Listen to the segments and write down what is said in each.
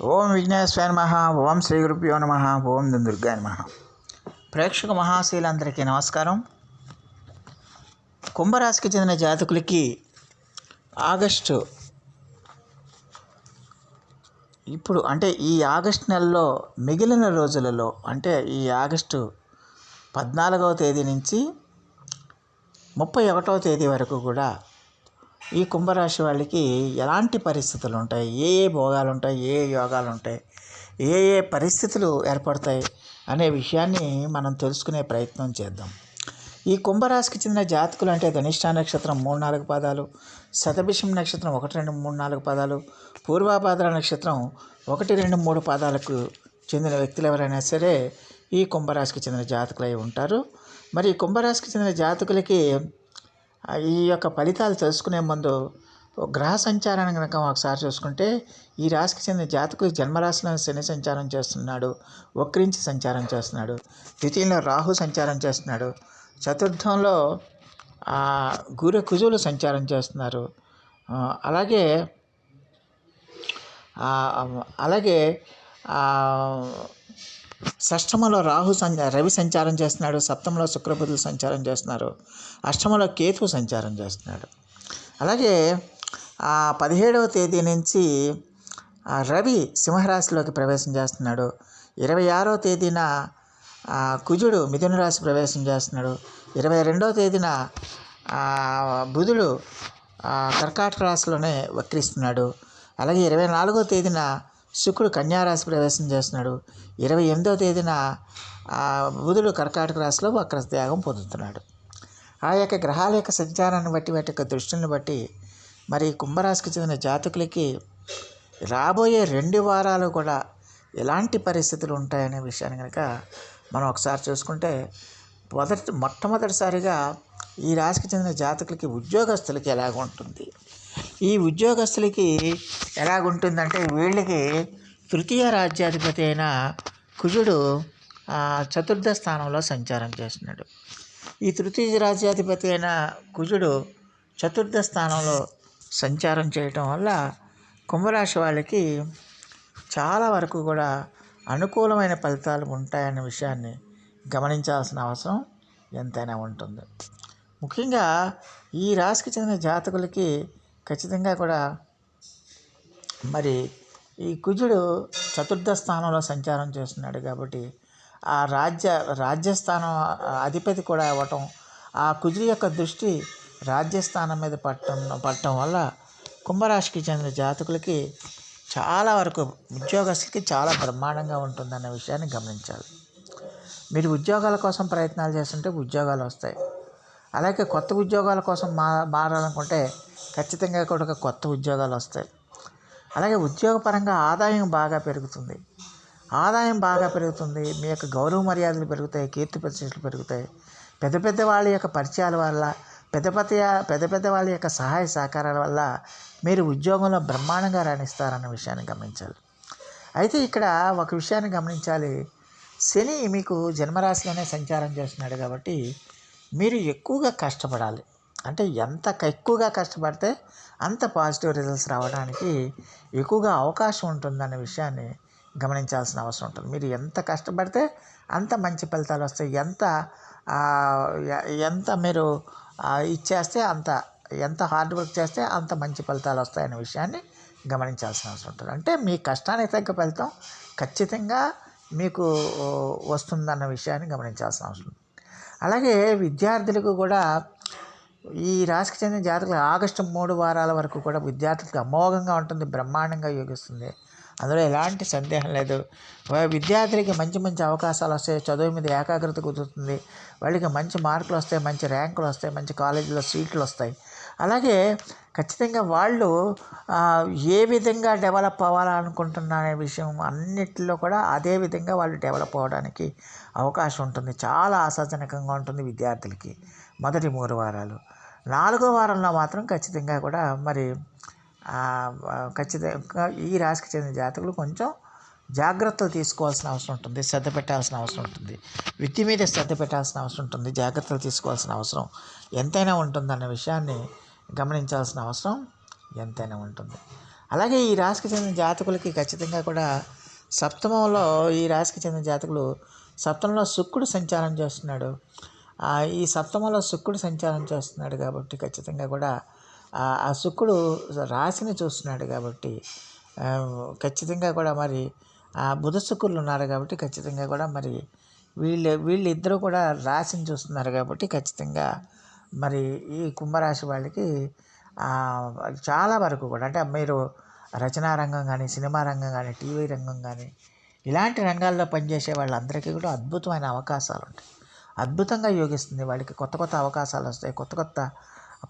ఓం విఘ్నేశ్వర నమ ఓం శ్రీ గురుభ్యో నమ ఓం దుర్గా నమ. ప్రేక్షక మహాశీలందరికీ నమస్కారం. కుంభరాశికి చెందిన జాతకులకి ఆగస్టు ఇప్పుడు అంటే ఈ ఆగస్టు నెలలో మిగిలిన రోజులలో అంటే ఈ ఆగస్టు పద్నాలుగవ తేదీ నుంచి ముప్పై ఒకటవ తేదీ వరకు కూడా ఈ కుంభరాశి వాళ్ళకి ఎలాంటి పరిస్థితులు ఉంటాయి ఏ ఏ భోగాలు ఉంటాయి ఏ ఏ యోగాలు ఉంటాయి ఏ ఏ పరిస్థితులు ఏర్పడతాయి? అనే విషయాన్ని మనం తెలుసుకునే ప్రయత్నం చేద్దాం. ఈ కుంభరాశికి చెందిన జాతకులు అంటే ధనిష్ట నక్షత్రం మూడు నాలుగు పాదాలు శతభిషం నక్షత్రం ఒకటి రెండు మూడు నాలుగు పాదాలు పూర్వాభాద్ర నక్షత్రం ఒకటి రెండు మూడు పాదాలకు చెందిన వ్యక్తులు ఎవరైనా సరే ఈ కుంభరాశికి చెందిన జాతకులై ఉంటారు. మరి ఈ కుంభరాశికి చెందిన జాతకులకి ఈ యొక్క ఫలితాలు తెలుసుకునే ముందు గ్రహ సంచారాన్ని కనుక ఒకసారి చూసుకుంటే ఈ రాశికి చెందిన జాతకులు జన్మరాశిలో శని సంచారం చేస్తున్నాడు వక్రించి సంచారం చేస్తున్నాడు ద్వితీయంలో రాహు సంచారం చేస్తున్నాడు చతుర్థంలో ఆ, గురు కుజులు సంచారం చేస్తున్నారు. అలాగే అలాగే షష్టమంలో రాహు సంచ రవి సంచారం చేస్తున్నాడు. సప్తమంలో శుక్రబుధులు సంచారం చేస్తున్నారు. అష్టమంలో కేతు సంచారం చేస్తున్నాడు. అలాగే ఆ పదిహేడవ తేదీ నుంచి రవి సింహరాశిలోకి ప్రవేశం చేస్తున్నాడు. ఇరవై ఆరవ తేదీన కుజుడు మిథున రాశి ప్రవేశం చేస్తున్నాడు. ఇరవై రెండవ తేదీన బుధుడు కర్కాటక రాశిలోనే వక్రిస్తున్నాడు. అలాగే ఇరవై నాలుగో తేదీన శుక్రుడు కన్యారాశి ప్రవేశం చేస్తున్నాడు. ఇరవై ఎనిమిదవ తేదీన బుధుడు కర్కాటక రాశిలో వక్ర త్యాగం పొందుతున్నాడు. ఆ యొక్క గ్రహాల యొక్క సంచారాన్ని బట్టి వాటి యొక్క దృష్టిని బట్టి మరి కుంభరాశికి చెందిన జాతకులకి రాబోయే రెండు వారాలు కూడా ఎలాంటి పరిస్థితులు ఉంటాయనే విషయాన్ని కనుక మనం ఒకసారి చూసుకుంటే మొదటి మొట్టమొదటిసారిగా ఈ రాశికి చెందిన జాతకులకి ఉద్యోగస్తులకి ఎలాగ ఉంటుంది? ఈ ఉద్యోగస్తులకి ఎలాగుంటుందంటే వీళ్ళకి తృతీయ రాజ్యాధిపతి అయిన కుజుడు చతుర్థ స్థానంలో సంచారం చేస్తున్నాడు. ఈ తృతీయ రాజ్యాధిపతి అయిన కుజుడు చతుర్థ స్థానంలో సంచారం చేయటం వల్ల కుంభరాశి వాళ్ళకి చాలా వరకు కూడా అనుకూలమైన ఫలితాలు ఉంటాయన్న విషయాన్ని గమనించాల్సిన అవసరం ఎంతైనా ఉంటుంది. ముఖ్యంగా ఈ రాశికి చెందిన జాతకులకి ఖచ్చితంగా కూడా మరి ఈ కుజుడు చతుర్థ స్థానంలో సంచారం చేస్తున్నాడు కాబట్టి ఆ రాజ్య రాజ్యస్థానం అధిపతి కూడా అవ్వటం ఆ కుజుడు యొక్క దృష్టి రాజ్యస్థానం మీద పట్టడం పట్టడం వల్ల కుంభరాశికి చెందిన జాతకులకి చాలా వరకు ఉద్యోగస్తులకి చాలా బ్రహ్మాండంగా ఉంటుందన్న విషయాన్ని గమనించాలి. మీరు ఉద్యోగాల కోసం ప్రయత్నాలు చేస్తుంటే ఉద్యోగాలు వస్తాయి. అలాగే కొత్త ఉద్యోగాల కోసం మా మారాలనుకుంటే ఖచ్చితంగా కూడా కొత్త ఉద్యోగాలు వస్తాయి. అలాగే ఉద్యోగపరంగా ఆదాయం బాగా పెరుగుతుంది. ఆదాయం బాగా పెరుగుతుంది. మీ యొక్క గౌరవ మర్యాదలు పెరుగుతాయి. కీర్తి ప్రతిష్టలు పెరుగుతాయి. పెద్ద పెద్ద వాళ్ళ యొక్క పరిచయాల వల్ల పెద్ద పెద్ద పెద్ద పెద్ద వాళ్ళ యొక్క సహాయ సహకారాల వల్ల మీరు ఉద్యోగంలో బ్రహ్మాండంగా రాణిస్తారన్న విషయాన్ని గమనించాలి. అయితే ఇక్కడ ఒక విషయాన్ని గమనించాలి. శని మీకు జన్మరాశిలోనే సంచారం చేస్తున్నాడు కాబట్టి మీరు ఎక్కువగా కష్టపడాలి. అంటే ఎంత ఎక్కువగా కష్టపడితే అంత పాజిటివ్ రిజల్ట్స్ రావడానికి ఎక్కువగా అవకాశం ఉంటుందనే విషయాన్ని గమనించాల్సిన అవసరం ఉంటుంది. మీరు ఎంత కష్టపడితే అంత మంచి ఫలితాలు వస్తాయి. ఎంత ఎంత మీరు ఇచ్చేస్తే అంత ఎంత హార్డ్ వర్క్ చేస్తే అంత మంచి ఫలితాలు వస్తాయనే విషయాన్ని గమనించాల్సిన అవసరం ఉంటుంది. అంటే మీ కష్టానికి తగ్గ ఫలితం ఖచ్చితంగా మీకు వస్తుందన్న విషయాన్ని గమనించాల్సిన అవసరం అలాగే విద్యార్థులకు కూడా ఈ రాశికి చెందిన జాతకులు ఆగస్టు మూడు వారాల వరకు కూడా విద్యార్థులకు అమోఘంగా ఉంటుంది బ్రహ్మాండంగా యోగిస్తుంది. అందులో ఎలాంటి సందేహం లేదు. విద్యార్థులకి మంచి మంచి అవకాశాలు వస్తాయి. చదువు మీద ఏకాగ్రత కుదురుతుంది. వాళ్ళకి మంచి మార్కులు వస్తాయి మంచి ర్యాంకులు వస్తాయి మంచి కాలేజీలో సీట్లు వస్తాయి. అలాగే ఖచ్చితంగా వాళ్ళు ఏ విధంగా డెవలప్ అవ్వాలనుకుంటున్నారనే విషయం అన్నిటిలో కూడా అదే విధంగా వాళ్ళు డెవలప్ అవ్వడానికి అవకాశం ఉంటుంది. చాలా ఆశాజనకంగా ఉంటుంది విద్యార్థులకి మొదటి మూడు వారాలు. నాలుగో వారంలో మాత్రం ఖచ్చితంగా కూడా మరి ఖచ్చితంగా ఈ రాశికి చెందిన జాతకులు కొంచెం జాగ్రత్తలు తీసుకోవాల్సిన అవసరం ఉంటుంది. శ్రద్ధ పెట్టాల్సిన అవసరం ఉంటుంది. విద్య మీద శ్రద్ధ పెట్టాల్సిన అవసరం ఉంటుంది. జాగ్రత్తలు తీసుకోవాల్సిన అవసరం ఎంతైనా ఉంటుందన్న విషయాన్ని గమనించాల్సిన అవసరం ఎంతైనా ఉంటుంది. అలాగే ఈ రాశికి చెందిన జాతకులకి ఖచ్చితంగా కూడా సప్తమంలో ఈ రాశికి చెందిన జాతకులు సప్తమంలో శుక్రుడు సంచారం చేస్తున్నాడు. ఈ సప్తమంలో శుక్రుడు సంచారం చేస్తున్నాడు కాబట్టి ఖచ్చితంగా కూడా ఆ శుక్రుడు రాశిని చూస్తున్నాడు కాబట్టి ఖచ్చితంగా కూడా మరి ఆ బుధ శుక్రులు ఉన్నారు కాబట్టి ఖచ్చితంగా కూడా మరి వీళ్ళు వీళ్ళిద్దరూ కూడా రాశిని చూస్తున్నారు కాబట్టి ఖచ్చితంగా మరి ఈ కుంభరాశి వాళ్ళకి చాలా వరకు కూడా అంటే మీరు రచనా రంగం కానీ సినిమా రంగం కానీ టీవీ రంగం కానీ ఇలాంటి రంగాల్లో పనిచేసే వాళ్ళందరికీ కూడా అద్భుతమైన అవకాశాలు ఉంటాయి. అద్భుతంగా యోగిస్తుంది వాళ్ళకి కొత్త కొత్త అవకాశాలు వస్తాయి కొత్త కొత్త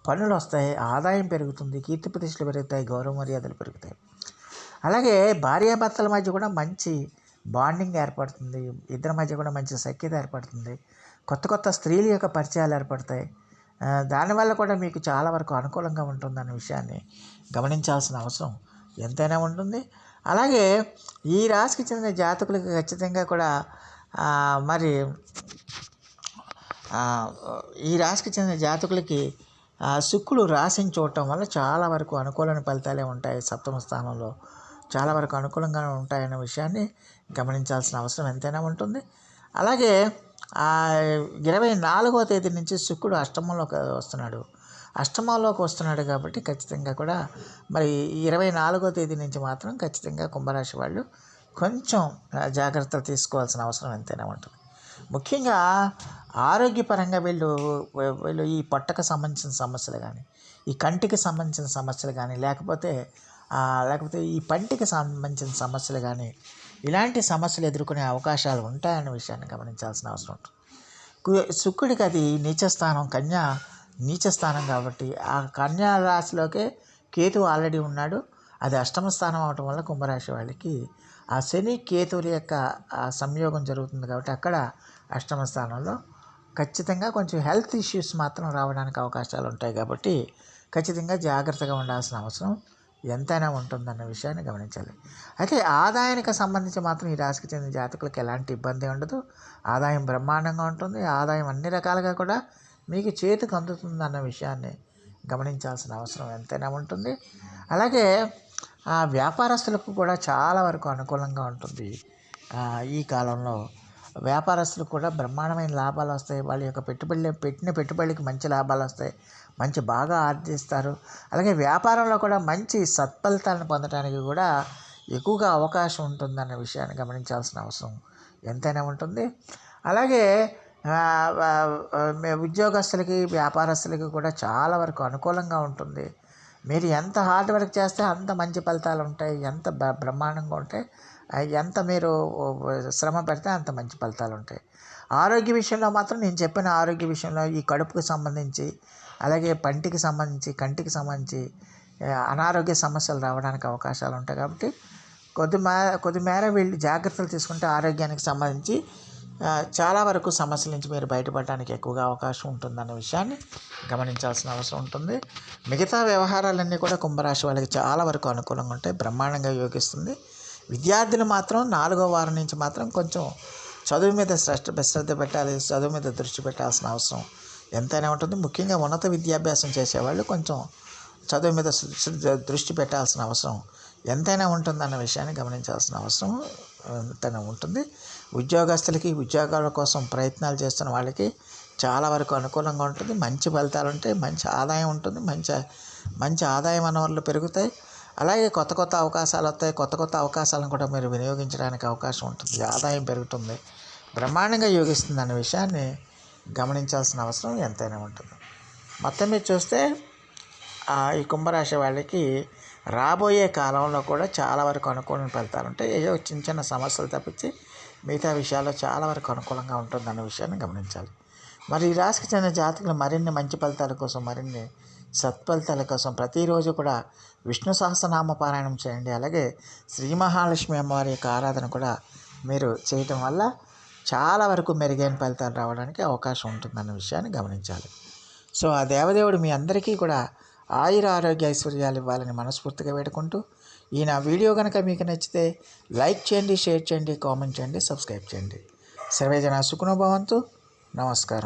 పనులు వస్తాయి ఆదాయం పెరుగుతుంది కీర్తి ప్రతిష్టలు పెరుగుతాయి గౌరవ మర్యాదలు పెరుగుతాయి. అలాగే భార్యాభర్తల మధ్య కూడా మంచి బాండింగ్ ఏర్పడుతుంది ఇద్దరి మధ్య కూడా మంచి సఖ్యత ఏర్పడుతుంది కొత్త కొత్త స్త్రీల యొక్క పరిచయాలు ఏర్పడతాయి దానివల్ల కూడా మీకు చాలా వరకు అనుకూలంగా ఉంటుందన్న విషయాన్ని గమనించాల్సిన అవసరం ఎంతైనా ఉంటుంది. అలాగే ఈ రాశికి చెందిన జాతకులకు ఖచ్చితంగా కూడా మరి ఈ రాశికి చెందిన జాతకులకి శుక్రుడు రాశిని చూడటం వల్ల చాలా వరకు అనుకూలమైన ఫలితాలే ఉంటాయి సప్తమ స్థానంలో. చాలా వరకు అనుకూలంగా ఉంటాయన్న విషయాన్ని గమనించాల్సిన అవసరం ఎంతైనా ఉంటుంది. అలాగే ఇరవై నాలుగవ తేదీ నుంచి శుక్రుడు అష్టమంలోకి వస్తున్నాడు. అష్టమంలోకి వస్తున్నాడు కాబట్టి ఖచ్చితంగా కూడా మరి ఇరవై నాలుగో తేదీ నుంచి మాత్రం ఖచ్చితంగా కుంభరాశి వాళ్ళు కొంచెం జాగ్రత్త తీసుకోవాల్సిన అవసరం ఎంతైనా ఉంటుంది. ముఖ్యంగా ఆరోగ్యపరంగా వీళ్ళు వీళ్ళు ఈ పొట్టకు సంబంధించిన సమస్యలు కానీ ఈ కంటికి సంబంధించిన సమస్యలు కానీ లేకపోతే లేకపోతే ఈ పంటికి సంబంధించిన సమస్యలు కానీ ఇలాంటి సమస్యలు ఎదుర్కొనే అవకాశాలు ఉంటాయన్న విషయాన్ని గమనించాల్సిన అవసరం ఉంటుంది. శుక్రుడికి అది నీచస్థానం కన్య కన్యా కాబట్టి ఆ కన్యా రాశిలోకే కేతు ఆల్రెడీ ఉన్నాడు. అది అష్టమ స్థానం అవటం వల్ల కుంభరాశి వాళ్ళకి ఆ శని కేతువుల యొక్క సంయోగం జరుగుతుంది కాబట్టి అక్కడ అష్టమ స్థానంలో ఖచ్చితంగా కొంచెం హెల్త్ ఇష్యూస్ మాత్రం రావడానికి అవకాశాలు ఉంటాయి కాబట్టి ఖచ్చితంగా జాగ్రత్తగా ఉండాల్సిన అవసరం. ఎంతైనా ఉంటుందన్న విషయాన్ని గమనించాలి. అయితే ఆదాయానికి సంబంధించి మాత్రం ఈ రాశికి చెందిన జాతకులకు ఎలాంటి ఇబ్బంది ఉండదు. ఆదాయం బ్రహ్మాండంగా ఉంటుంది. ఆదాయం అన్ని రకాలుగా కూడా మీకు చేతికి అందుతుంది అన్న విషయాన్ని గమనించాల్సిన అవసరం ఎంతైనా ఉంటుంది. అలాగే ఆ వ్యాపారస్తులకు కూడా చాలా వరకు అనుకూలంగా ఉంటుంది. ఈ కాలంలో వ్యాపారస్తులకు కూడా బ్రహ్మాండమైన లాభాలు వస్తాయి. వాళ్ళ యొక్క పెట్టుబడి పెట్టిన పెట్టుబడికి మంచి లాభాలు వస్తాయి. మంచి బాగా ఆర్జిస్తారు. అలాగే వ్యాపారంలో కూడా మంచి సత్ఫలితాలను పొందడానికి కూడా ఎక్కువగా అవకాశం ఉంటుందన్న విషయాన్ని గమనించాల్సిన అవసరం ఎంతైనా ఉంటుంది. అలాగే ఉద్యోగస్తులకి వ్యాపారస్తులకి కూడా చాలా వరకు అనుకూలంగా ఉంటుంది. మీరు ఎంత హార్డ్ వర్క్ చేస్తే అంత మంచి ఫలితాలు ఉంటాయి ఎంత బ్ర- బ్రహ్మాండంగా ఉంటాయి ఎంత మీరు శ్రమ పెడితే అంత మంచి ఫలితాలు ఉంటాయి. ఆరోగ్య విషయంలో మాత్రం నేను చెప్పిన ఆరోగ్య విషయంలో ఈ కడుపుకు సంబంధించి అలాగే పంటికి సంబంధించి కంటికి సంబంధించి అనారోగ్య సమస్యలు రావడానికి అవకాశాలు ఉంటాయి. కాబట్టి కొద్ది మే కొద్ది మేర వీళ్ళు జాగ్రత్తలు తీసుకుంటే ఆరోగ్యానికి సంబంధించి చాలా వరకు సమస్యల నుంచి మీరు బయటపడడానికి ఎక్కువగా అవకాశం ఉంటుందన్న విషయాన్ని గమనించాల్సిన అవసరం ఉంటుంది. మిగతా వ్యవహారాలన్నీ కూడా కుంభరాశి వాళ్ళకి చాలా వరకు అనుకూలంగా ఉంటాయి బ్రహ్మాండంగా యోగిస్తుంది. విద్యార్థులు మాత్రం నాలుగో వారం నుంచి మాత్రం కొంచెం చదువు మీద శ్రద్ధ శ్రద్ధ పెట్టాలి చదువు మీద దృష్టి పెట్టాల్సిన అవసరం ఎంతైనా ఉంటుంది. ముఖ్యంగా ఉన్నత విద్యాభ్యాసం చేసేవాళ్ళు కొంచెం చదువు మీద దృష్టి పెట్టాల్సిన అవసరం. ఎంతైనా ఉంటుందన్న విషయాన్ని గమనించాల్సిన అవసరం ఎంతైనా ఉంటుంది. ఉద్యోగస్తులకి ఉద్యోగాల కోసం ప్రయత్నాలు చేస్తున్న వాళ్ళకి చాలా వరకు అనుకూలంగా ఉంటుంది. మంచి ఫలితాలు ఉంటాయి. మంచి ఆదాయం ఉంటుంది. మంచి మంచి ఆదాయ వనరులు పెరుగుతాయి. అలాగే కొత్త కొత్త అవకాశాలు వస్తాయి. కొత్త కొత్త అవకాశాలను కూడా మీరు వినియోగించడానికి అవకాశం ఉంటుంది. ఆదాయం పెరుగుతుంది. బ్రహ్మాండంగా యోగిస్తుంది అనే విషయాన్ని గమనించాల్సిన అవసరం ఎంతైనా ఉంటుంది. మొత్తం మీద చూస్తే ఆ ఈ కుంభరాశి వాళ్ళకి రాబోయే కాలంలో కూడా చాలా వరకు అనుకూలమైన ఫలితాలు ఉంటాయి. ఏదో చిన్న చిన్న సమస్యలు తప్పించి మిగతా విషయాల్లో చాలా వరకు అనుకూలంగా ఉంటుందన్న విషయాన్ని గమనించాలి. మరి ఈ రాశికి చెందిన జాతకులు మరిన్ని మంచి ఫలితాల కోసం మరిన్ని సత్ఫలితాల కోసం ప్రతిరోజు కూడా విష్ణు సహస్రనామ పారాయణం చేయండి. అలాగే శ్రీ మహాలక్ష్మి అమ్మవారి యొక్క ఆరాధన కూడా మీరు చేయటం వల్ల చాలా వరకు మెరుగైన ఫలితాలు రావడానికి అవకాశం ఉంటుందన్న విషయాన్ని గమనించాలి. సో ఆ దేవదేవుడు మీ అందరికీ కూడా ఆయుర ఆరోగ్య ఐశ్వర్యాలు ఇవ్వాలని మనస్ఫూర్తిగా వేడుకుంటూ ఈ నా వీడియో కనుక మీకు నచ్చితే లైక్ చేయండి షేర్ చేయండి కామెంట్ చేయండి సబ్స్క్రైబ్ చేయండి. సర్వేజన సుఖనుభవంతు నమస్కారం.